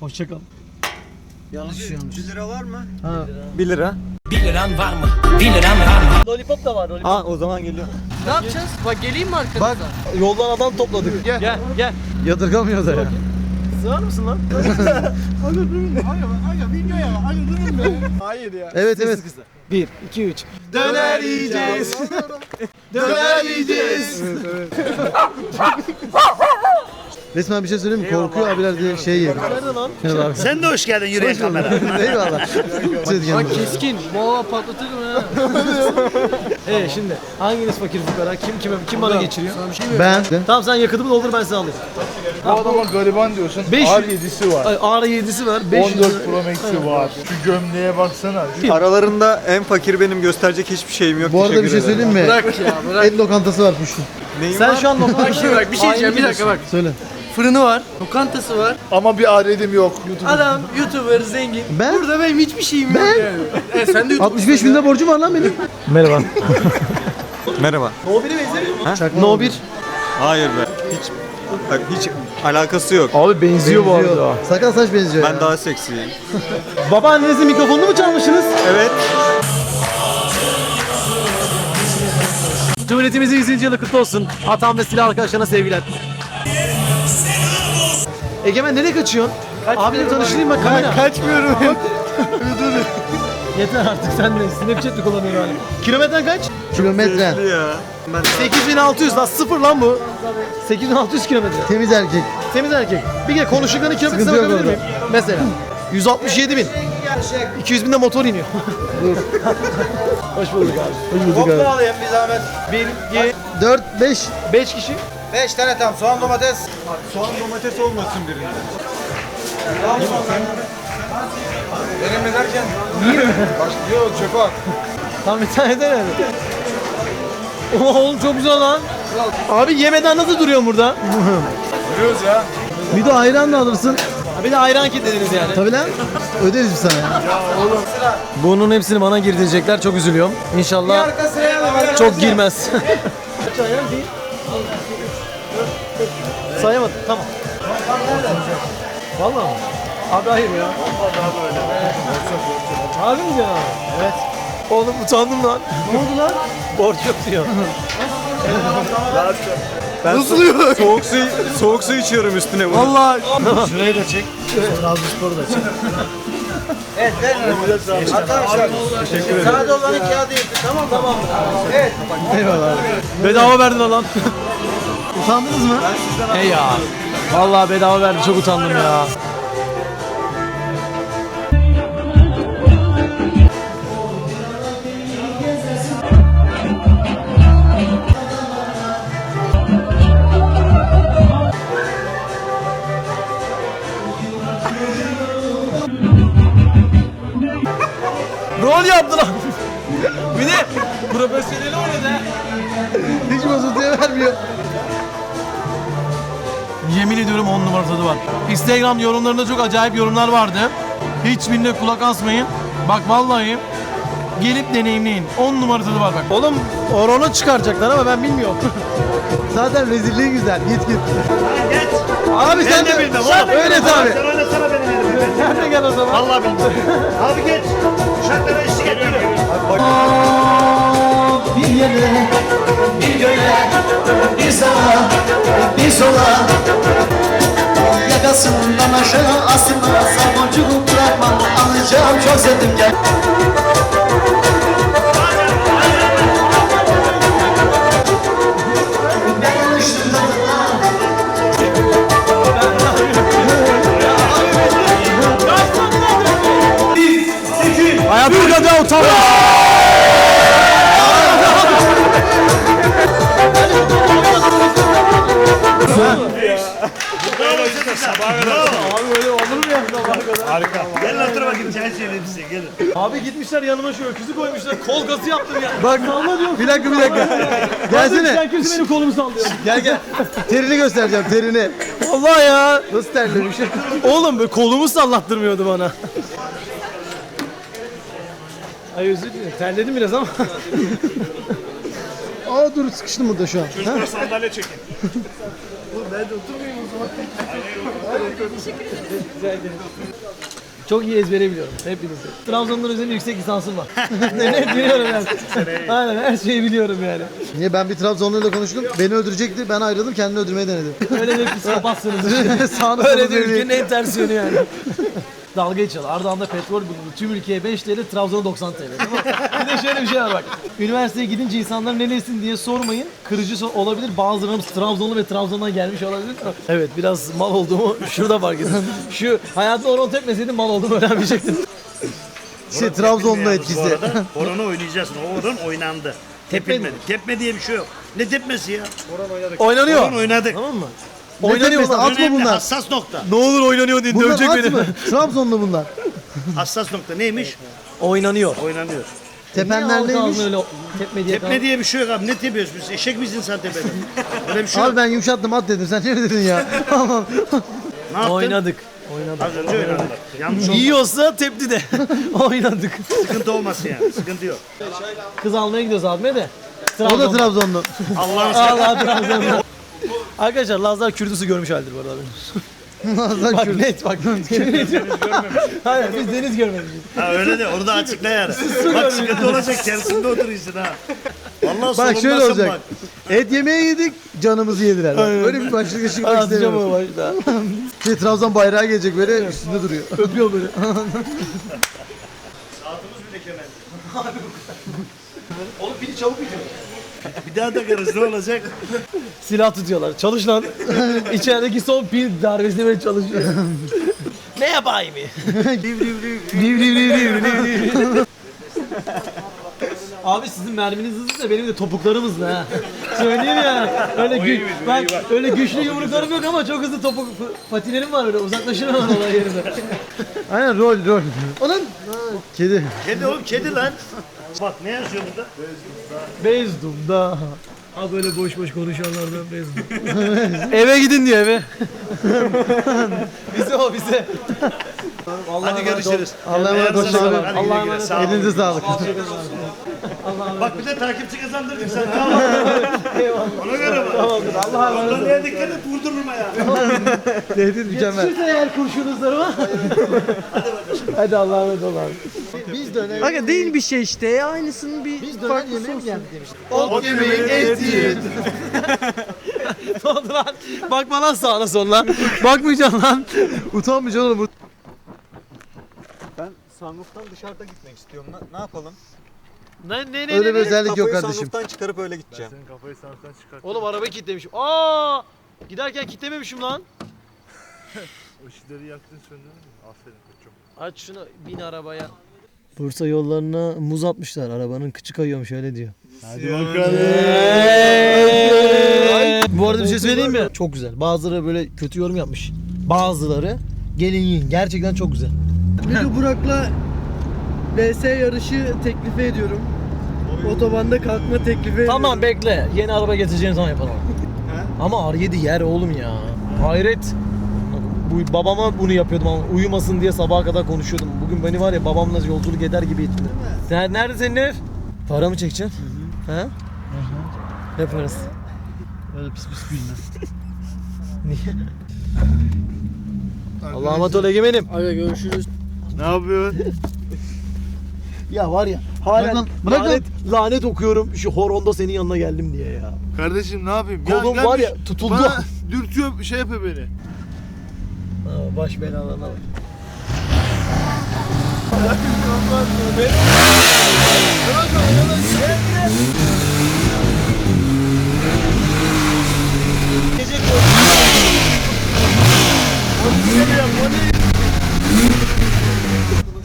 Hoşçakal. Yanlış yanlış. 1 lira var mı? Ha. 1 lira. 1 liran var mı? 1 liran var mı? Lollipop da var. Lollipop. Ha o zaman geliyor. Ne yapacağız? Bak geleyim mi arkanıza? Bak yoldan adam topladık. Gel. Gel. gel. Yadırgamıyor da ya. Sığar mısın lan? Hayır ya. Evet evet. 1, 2, 3. Döner yiyeceğiz. Döner yiyeceğiz. Resmen bir şey söyleyeyim mi? Korkuyor abiler diye şey. Nerede lan? Abi. Sen de hoş geldin yürüyen kamera. Eyvallah. Siz Bak keskin. Boğa patlatırım ha. evet şimdi hanginiz fakir fukara? Kim kime kim bana geçiriyor? Ben. Tamam sen yakıtımı doldur ben sana alayım. Bu adama gariban diyorsun. 500 R7'si var. Ay, ağrı 7'si var. 500 14 Pro Max'i var. Şu gömleğe baksana. Aralarında en fakir benim gösterecek hiçbir şeyim yok. Bu arada bir şey söyleyeyim mi? Bırak ya bırak. Et lokantası var. Neyim Sen var? şu an lokanta... bir şey diyeceğim bir dakika bak. Söyle. Fırını var, lokantası var. Ama bir R7'm yok. Adam YouTuber zengin. Ben? Burada benim hiçbir şeyim yok Ben? yani. Evet sen de YouTuber. 65 binde borcum var lan benim. Merhaba. Merhaba. No 1'e benzemiyor mu? Çakma No 1. Hayır be. Hiç bak hiç alakası yok. Abi benziyor, benziyor. Sakal saç benziyor Ben ya. daha seksiyim. Babaannenizin mikrofonunu mu çalmışsınız? Evet. Cumhuriyetimizin 100. yılı kutlu olsun. Atam ve silah arkadaşlarına sevgiler. Egemen nereye kaçıyorsun? Abiyle tanıştırayım bak kamera. Kaçmıyorum. Yeter artık sen de Snapchat mi kullanıyorsun hala? Kilometren kaç? Kilometre. Ya. Ben 8600 lan sıfır lan bu. 8600 kilometre. Temiz erkek. Temiz erkek. Bir kere konuştuklarını kilometresine Sıkıntı yok bakabilir miyim? Mesela. 167 bin. 200 binde motor iniyor. Hoş bulduk abi. Hoş bulduk abi. alayım bir zahmet. 1, 2, 4, 5. 5 kişi. 5 tane tam soğan domates. soğan domates olmasın birinde. Benim derken. Niye? Yok çöpe at. Tam bir tane de oğlum çok güzel lan. Abi yemeden nasıl duruyor burada? Duruyoruz ya. Bir de ayran da alırsın. Bir de ayran kilitlediniz yani. Tabii lan. Öderiz biz sana ya. Bunun hepsini bana girdirecekler. Çok üzülüyorum. İnşallah çok girmez. Sayamadım. Tamam. Vallahi mı? Abi hayır ya. Abi mi abi? Evet. Oğlum utandım lan. Ne oldu lan? Borç yok diyor. Ben Nasıl yok? Soğuk su soğuk su içiyorum üstüne bunu. Vallahi. Şurayı da çek. Trabzonspor'u da çek. Evet verin. Arkadaşlar. Sade olanın kağıdı yetti. Tamam tamam. Evet. Eyvallah. Bedava verdin lan. Utandınız mı? Hey ya. Vallahi bedava verdi. Çok utandım ya. Rol yaptı lan. Bir de profesyonel oynadı. Hiç bozuntuya vermiyor. Yemin ediyorum 10 numara tadı var. Instagram yorumlarında çok acayip yorumlar vardı. Hiçbirine kulak asmayın. Bak vallahi gelip deneyimleyin. 10 numara tadı var bak. Oğlum oranı çıkaracaklar ama ben bilmiyorum. Zaten rezilliği güzel. Git git. abi sen, de bildin Sen öyle tabi. Sen oynasana benim elime. Sen de gel o zaman. Vallahi bildim. Abi geç. Bir sola Yakasından aşağı asma, sabuncuğu bırakma Alacağım çok sevdim gel yanıma şu öküzü koymuşlar. Kol gazı yaptım ya. Bak Salla diyorum. bir dakika bir dakika. Gelsene. Sen kimse benim kolumu sallıyor. Gel gel. Terini göstereceğim terini. Vallahi ya. Nasıl terlemiş? Oğlum böyle kolumu sallattırmıyordu bana. Ay özür dilerim. Terledim biraz ama. Aa dur sıkıştım burada şu an. Ha? Sandalye çekin. Çok iyi ezbere biliyorum hepinizi. Trabzon'dan özel yüksek lisansım var. Net biliyorum yani. Aynen her şeyi biliyorum yani. Niye ben bir Trabzonluyla konuştum. Beni öldürecekti. Ben ayrıldım. Kendini öldürmeyi denedim. Öyle bir psikopatsınız. Sağını Öyle de ülkenin en ters yönü yani. Dalga geçiyorlar. Ardahan'da petrol bulundu. Tüm ülkeye 5 TL, Trabzon'a 90 TL. Tamam? Bir de şöyle bir şey var bak. Üniversiteye gidince insanlar nerelisin diye sormayın. Kırıcı olabilir. Bazılarımız Trabzonlu ve Trabzon'dan gelmiş olabilir. Evet biraz mal olduğumu şurada fark ettim. Şu hayatımda oran tepmeseydim mal olduğumu öğrenmeyecektim. İşte Trabzonlu etkisi. Horon'u oynayacaksın. O horon oynandı. Tepilmedi. Tepme diye bir şey yok. Ne tepmesi ya? Oynanıyor. Horon oynadık. Tamam mı? Oynanıyor lan. Atma Önemli bunlar. hassas nokta. Ne olur oynanıyor diye Bunlar dövecek at beni. mı? Trabzonlu bunlar. Hassas nokta neymiş? Oynanıyor. Oynanıyor. Tepenler Niye neymiş? Öyle tepme diye Tepme diye bir şey yok abi. Ne tepiyoruz biz? Eşek miyiz insan tepede? Öyle bir şey Abi yok. ben yumuşattım at dedim. Sen ne dedin ya? Tamam. Ne yaptın? Oynadık. Oynadık. Az önce oynadık. Yanlış oldu. Yiyorsa tepti de. Oynadık. Sıkıntı olmasın yani. Sıkıntı yok. Kız almaya gidiyoruz abime de. o da Trabzonlu. Allah'ın. Allah Trabzon'da. Arkadaşlar Lazlar Kürdüsü görmüş haldir bu arada. Nazan Bak Kürt. net bak. Hayır biz deniz görmedik. Ha öyle de onu da açıkla yani. bak sıkıntı olacak. Tersinde oturuyorsun ha. Vallahi Bak şöyle olacak. bak. Et yemeği yedik, canımızı yediler. Bak, Böyle bir başlık çıkmak istemiyorum. o başta. Şey, Trabzon bayrağı gelecek böyle üstünde duruyor. Öpüyor böyle. Oğlum pili çabuk bitiyor. Bir daha takarız ne olacak? Silah tutuyorlar. Çalış lan. İçerideki son pil darbesine böyle çalışıyor. ne yapayım? Liv liv liv liv liv. Abi sizin merminiz hızlı da benim de topuklarım hızlı ha. Söyleyeyim ya. Öyle gü bak öyle güçlü yumruklarım yok ama çok hızlı topuk patilerim var öyle uzaklaşırım hemen olay yerine. Aynen rol rol. Onun kedi. Kedi oğlum kedi lan. Bak ne yazıyor burada? Bezdum'da. Ha böyle boş boş konuşanlardan Bezdum. eve gidin diyor eve. bize o bize. Hadi görüşürüz. Allah'a emanet olun. Hadi Allah'a emanet olun. Elinize sağlık. Bak bir de takipçi kazandırdık sana. Tamam. Ona göre bak. Tamamdır. Allah'a emanet olun. Neye dikkat et vurdurma ya. Tehdit mükemmel. Yetişirse eğer kurşunuzlarıma. Hadi Allah'a emanet ol abi. Biz döner. Aga değil bir şey işte. Aynısının bir Biz döner yemeği mi geldik demiştik. Ot yemeği, et yiyin. ne oldu lan? Bakma lan sağına soluna. Bakmayacaksın lan. Utanmayacaksın oğlum. Ben sunroof'tan dışarıda gitmek istiyorum. Ne, ne yapalım? Ne ne ne Öyle ne, bir ne? özellik yok Kafayı kardeşim. sunroof'tan çıkarıp öyle gideceğim. Senin kafayı sanattan çıkart. Oğlum arabayı kilitlemişim. Aa! Giderken kilitlememişim lan. O ışıkları yaktın söndürdün mü? Aferin koçum. Aç şunu bin arabaya. Bursa yollarına muz atmışlar. Arabanın kıçı kayıyormuş öyle diyor. Hadi bakalım. Bu arada bir şey söyleyeyim mi? Çok güzel. Bazıları böyle kötü yorum yapmış. Bazıları gelin yiyin. Gerçekten çok güzel. Müdür Burak'la VS yarışı teklifi ediyorum. Otobanda kalkma teklifi ediyorum. Tamam bekle. Yeni araba getireceğim zaman yapalım. Ama R7 yer oğlum ya. Hayret. Bu babama bunu yapıyordum ama uyumasın diye sabaha kadar konuşuyordum. Bugün beni var ya babamla yolculuk eder gibi ettin. Sen nerede senin ev? Para mı çekeceksin? He? Ne parası? Öyle pis pis gülme. Niye? Allah'a emanet ol egemenim. Aga görüşürüz. Ne yapıyorsun? Ya var ya hala Bırak lan, bırak lan. lanet, lanet okuyorum şu horonda senin yanına geldim diye ya. Kardeşim ne yapayım? Kolum gelmiş, var ya, tutuldu. Bana dürtüyor şey yapıyor beni. Baş belalarına bak.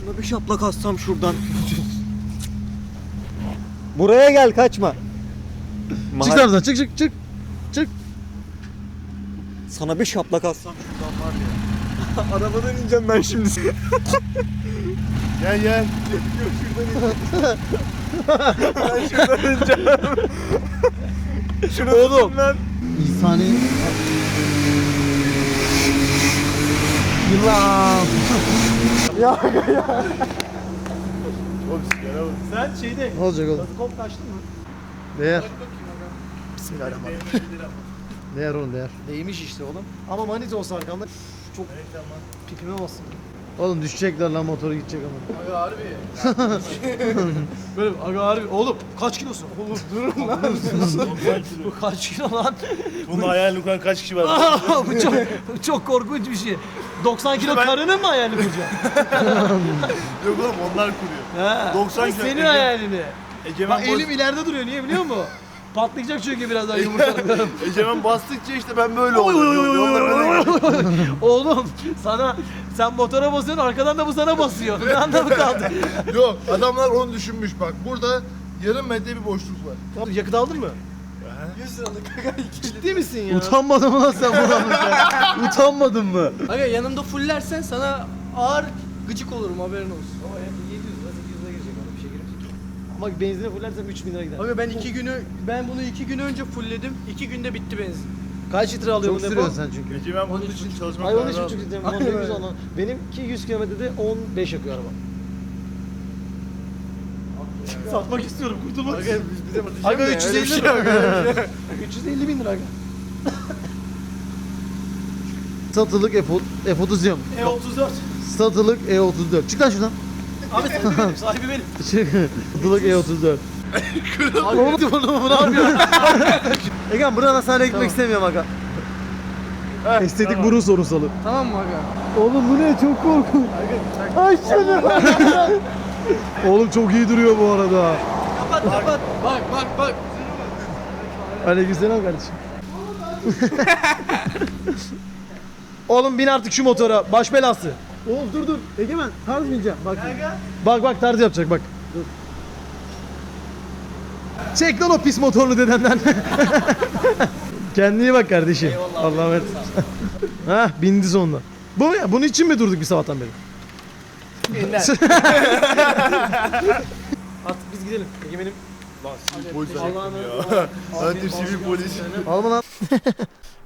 Şuna bir şaplak atsam şuradan. Buraya gel kaçma. Çık Trabzon çık çık çık. Sana bir şaplak atsam şuradan var ya. Arabadan ineceğim ben şimdi. Gel gel. Oğlum. İnsani. Yılan. Oğlum sigara bak. Sen şeyde Ne olacak oğlum? kop kaçtın mı? Değer. Değer oğlum değer. Değmiş işte oğlum. Ama manit olsa arkamda çok pipime basın. Oğlum düşecekler lan motoru gidecek ama. Aga harbi. Böyle aga harbi. Oğlum kaç kilosun? Oğlum durun lan. Bu kaç kilo lan? Bunun hayalini kuran kaç kişi var? bu çok çok korkunç bir şey. 90 kilo ben- karının mı hayalini kuracaksın? Yok oğlum onlar kuruyor. Ha. 90 kilo. Senin hayalini. Egemen, Bak bas- elim ileride duruyor niye biliyor musun? Patlayacak çünkü birazdan yumurtalarım. Egemen bastıkça işte ben böyle gidiyor. Oğlum sana sen motora basıyorsun arkadan da bu sana basıyor. Ne anlamı kaldı? Yok adamlar onu düşünmüş bak. Burada yarım metre bir boşluk var. Yakıt aldın mı? 100 liralık Ciddi misin ya? Utanmadın mı lan sen buradan? Utanmadın mı? Aga yanımda fullersen sana ağır gıcık olurum haberin olsun. Ama 700 lira 800 lira girecek bana bir şey Ama benzine fullersem 3000 lira gider. Aga ben iki günü ben bunu iki gün önce fullledim. iki günde bitti benzin. Kaç litre alıyor Çok bu depo? sürüyorsun sen çünkü. Egemen bunun için çalışmak Ay 13 lazım. buçuk litre. Ulan ne güzel lan. Benimki 100 kilometrede 15 yakıyor araba. Satmak istiyorum, kurtulmak istiyorum. Aga 350 lira. 350 bin lira aga. Satılık F- F30 diyorum. E34. Satılık E34. Çık lan şuradan. Abi sahibi benim, sahibi benim. Çık. Satılık E34. Abi oğlum bunu bunu yapıyor. Egan buradan hastaneye gitmek istemiyorum aga. Estetik burun sorunsalı. tamam mı aga? Oğlum bu ne çok korkunç. Ay şunu. Oğlum çok iyi duruyor bu arada. Kapat kapat. Bak bak bak. Aleykümselam kardeşim. Oğlum bin artık şu motora. Baş belası. Oğlum dur dur. Egemen tarz bineceğim. Bak. Bak bak tarz yapacak bak. Dur. Çek lan o pis motorlu dedenden. Kendine iyi bak kardeşim. Allah'a emanet. Hah bindi sonunda. Bu mu ya? Bunun için mi durduk bir sabahtan beri? Artık biz gidelim. Egemen'im. Sivil polis ya. Zaten sivil polis. Alma lan.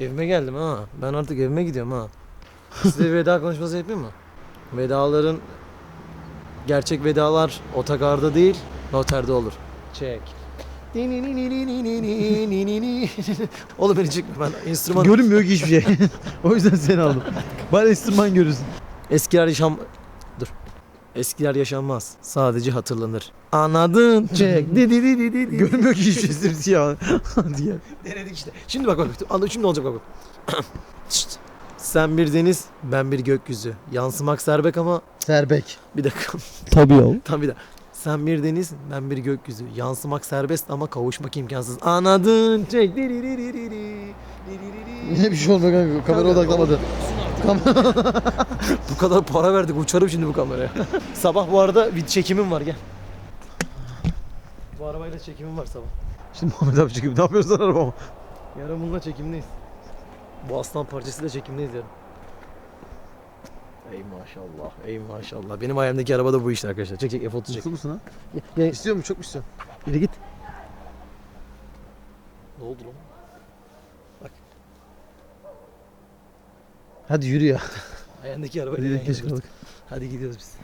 Evime geldim ha. Ben artık evime gidiyorum ha. Size bir veda konuşması yapayım mı? Vedaların gerçek vedalar otogarda değil, noterde olur. Çek. Oğlum beni çekme ben enstrüman Görünmüyor ki hiçbir şey. o yüzden seni aldım. Bari enstrüman görürsün. eskiler yaşam dur. Eskiler yaşanmaz. Sadece hatırlanır. Anladın? Çek. Di di di di di di. Görünmüyor ki hiçbir şey. Hadi gel. Denedik işte. Şimdi bak bak. Şimdi ne olacak bak bak. Sen bir deniz, ben bir gökyüzü. Yansımak serbek ama Serbek. bir dakika. Tabii ya. Tam bir daha. Sen bir deniz, ben bir gökyüzü. Yansımak serbest ama kavuşmak imkansız. Anladın? Çek. Yine bir şey olmuyor kanka. Kamera odaklamadı. Bu kadar para verdik uçarım şimdi bu kameraya. sabah bu arada bir çekimim var gel. Bu arabayla çekimim var sabah. Şimdi Muhammed abi çıkıyor. Ne yapıyorsun sen arabama? Yarın bununla çekimdeyiz. Bu aslan parçasıyla çekimdeyiz yarın. Ey maşallah, ey maşallah. Benim hayalimdeki araba da bu işte arkadaşlar. Çek çek F30 çek. Mutlu musun ha? Ya, İstiyor mu? Çok mu istiyorsun? Yürü git. ne oldu lan? Hadi yürü ya. Hayalimdeki araba. Hadi. Hadi gidiyoruz biz.